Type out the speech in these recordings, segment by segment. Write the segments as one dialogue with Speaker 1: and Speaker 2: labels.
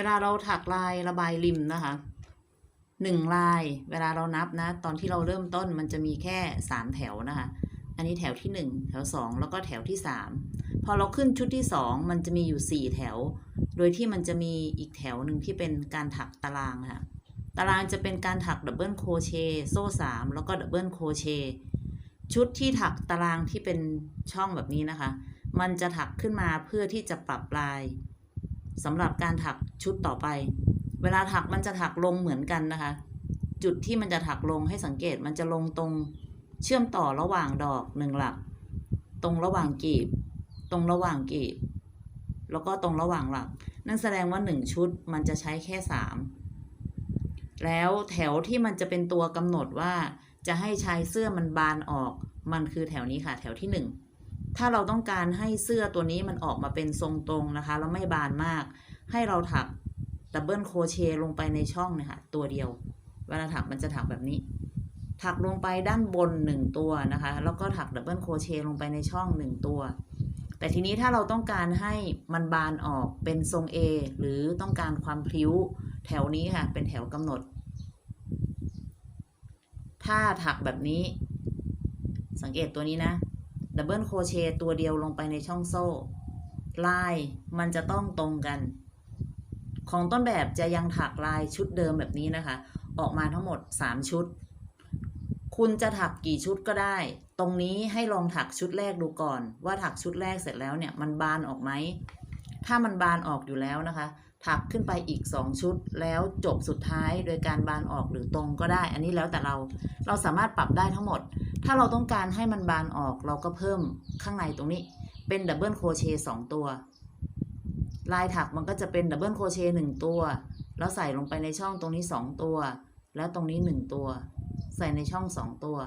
Speaker 1: เวลาเราถักลายระบายริมนะคะหนึ่งลาย เวลาเรานับนะ ตอนที่เราเริ่มต้นมันจะมีแค่สามแถวนะคะ อันนี้แถวที่หนึ่งแถวสองแล้วก็แถวที่สามพอเราขึ้นชุดที่สองมันจะมีอยู่สี่แถว โดยที่มันจะมีอีกแถวหนึ่งที่เป็นการถักตารางค่ะ ตารางจะเป็นการถักดับเบิลโคเชโซ่สามแล้วก็ดับเบิลโคเชชุดที่ถักตารางที่เป็นช่องแบบนี้นะคะ มันจะถักขึ้นมาเพื่อที่จะปรับลาย สำหรับการถักชุดต่อไป เวลาถักมันจะถักลงเหมือนกันนะคะ จุดที่มันจะถักลงให้สังเกตมันจะลงตรงเชื่อมต่อระหว่างดอกหนึ่งหลัก ตรงระหว่างกีบ ตรงระหว่างกีบ แล้วก็ตรงระหว่างหลัก นั่นแสดงว่าหนึ่งชุดมันจะใช้แค่สามแล้วแถวที่มันจะเป็นตัวกำหนดว่าจะให้ชายเสื้อมันบานออก มันคือแถวนี้ค่ะ แถวที่หนึ่ง ถ้าเราต้องการให้เสื้อตัวนี้มันออกมาเป็นทรงตรงนะคะ แล้วไม่บานมาก ให้เราถักดับเบิลโครเชต์ลงไปในช่องเนี่ยค่ะตัวเดียว เวลาถักมันจะถักแบบนี้ ถักลงไปด้านบนหนึ่งตัวนะคะ แล้วก็ถักดับเบิลโครเชต์ลงไปในช่องหนึ่งตัว แต่ทีนี้ถ้าเราต้องการให้มันบานออกเป็นทรง A หรือต้องการความพลิ้วแถวนี้ค่ะ เป็นแถวกำหนด ถ้าถักแบบนี้ สังเกตตัวนี้นะ ดับเบิลโคเชต์ตัวเดียวลงไปในช่องโซ่ ลายมันจะต้องตรงกัน ของต้นแบบจะยังถักลายชุดเดิมแบบนี้นะคะ ออกมาทั้งหมด 3 ชุด คุณจะถักกี่ชุดก็ได้ ตรงนี้ให้ลองถักชุดแรกดูก่อน ว่าถักชุดแรกเสร็จแล้วเนี่ยมันบานออกไหม ถ้ามันบานออกอยู่แล้วนะคะ ถักขึ้นไปอีก 2 ชุด แล้วจบสุดท้ายโดยการบานออกหรือตรงก็ได้ อันนี้แล้วแต่เรา เราสามารถปรับได้ทั้งหมด ถ้าเราต้องการให้มันบานออกเราก็เพิ่มข้างในตรงนี้ เป็นดับเบิลโครเชต์สองตัว ลายถักมันก็จะเป็นดับเบิลโครเชต์หนึ่งตัว แล้วใส่ลงไปในช่องตรงนี้สองตัว แล้วตรงนี้หนึ่งตัว ใส่ในช่องสองตัว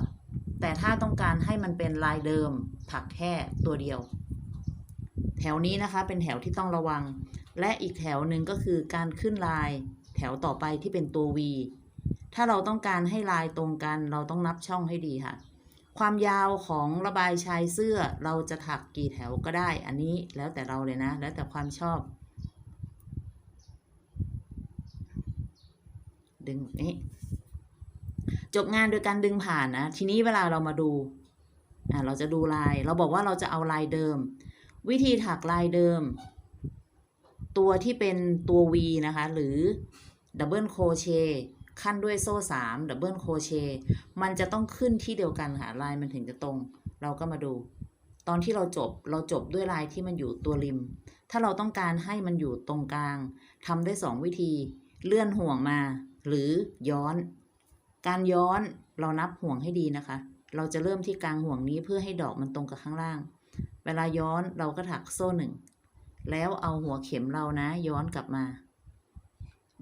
Speaker 1: แต่ถ้าต้องการให้มันเป็นลายเดิม ถักแค่ตัวเดียว แถวนี้นะคะเป็นแถวที่ต้องระวัง และอีกแถวหนึ่งก็คือการขึ้นลาย แถวต่อไปที่เป็นตัว V ถ้าเราต้องการให้ลายตรงกัน เราต้องนับช่องให้ดีค่ะ ความยาวของระบายชายเสื้อเราจะถักกี่แถวก็ได้ อันนี้แล้วแต่เราเลยนะ แล้วแต่ความชอบ ดึงแบบนี้ จบงานโดยการดึงผ่านนะ ทีนี้เวลาเรามาดูอ่าเราจะดูลาย เราบอกว่าเราจะเอาลายเดิม วิธีถักลายเดิม ตัวที่เป็นตัว V นะคะ หรือดับเบิลโคเช ขั้นด้วยโซ่3ดับเบิลโคเชมันจะต้องขึ้นที่เดียวกันค่ะลายมันถึงจะตรง เราก็มาดู ตอนที่เราจบเราจบด้วยลายที่มันอยู่ตัวริม ถ้าเราต้องการให้มันอยู่ตรงกลางทำได้สองวิธี เลื่อนห่วงมา หรือย้อน การย้อนเรานับห่วงให้ดีนะคะ เราจะเริ่มที่กลางห่วงนี้เพื่อให้ดอกมันตรงกับข้างล่าง เวลาย้อนเราก็ถักโซ่หนึ่งแล้วเอาหัวเข็มเรานะย้อนกลับมา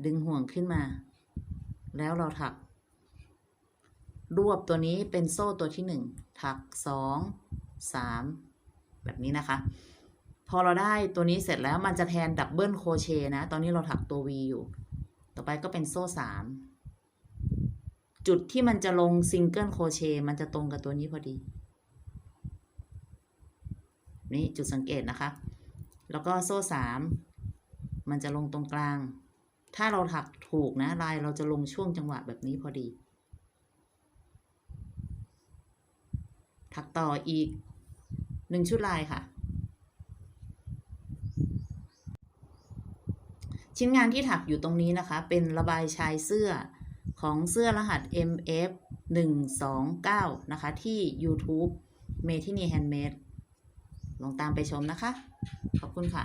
Speaker 1: ดึงห่วงขึ้นมา แล้วเราถัก รวบตัวนี้เป็นโซ่ตัวที่หนึ่งถักสองสามแบบนี้นะคะ พอเราได้ตัวนี้เสร็จแล้วมันจะแทนดับเบิลโคเชนะ ตอนนี้เราถักตัว V อยู่ ต่อไปก็เป็นโซ่สามจุดที่มันจะลงซิงเกิลโคเชมันจะตรงกับตัวนี้พอดี นี่จุดสังเกตนะคะ แล้วก็โซ่สามมันจะลงตรงกลาง ถ้าเราถักถูกนะลายเราจะลงช่วงจังหวะแบบนี้พอดี ถักต่ออีกหนึ่งชุดลายค่ะ ชิ้นงานที่ถักอยู่ตรงนี้นะคะ เป็นระบายชายเสื้อของเสื้อรหัส MF 129 นะคะ ที่ YouTube m a t i n i Handmade ลองตามไปชมนะคะ ขอบคุณค่ะ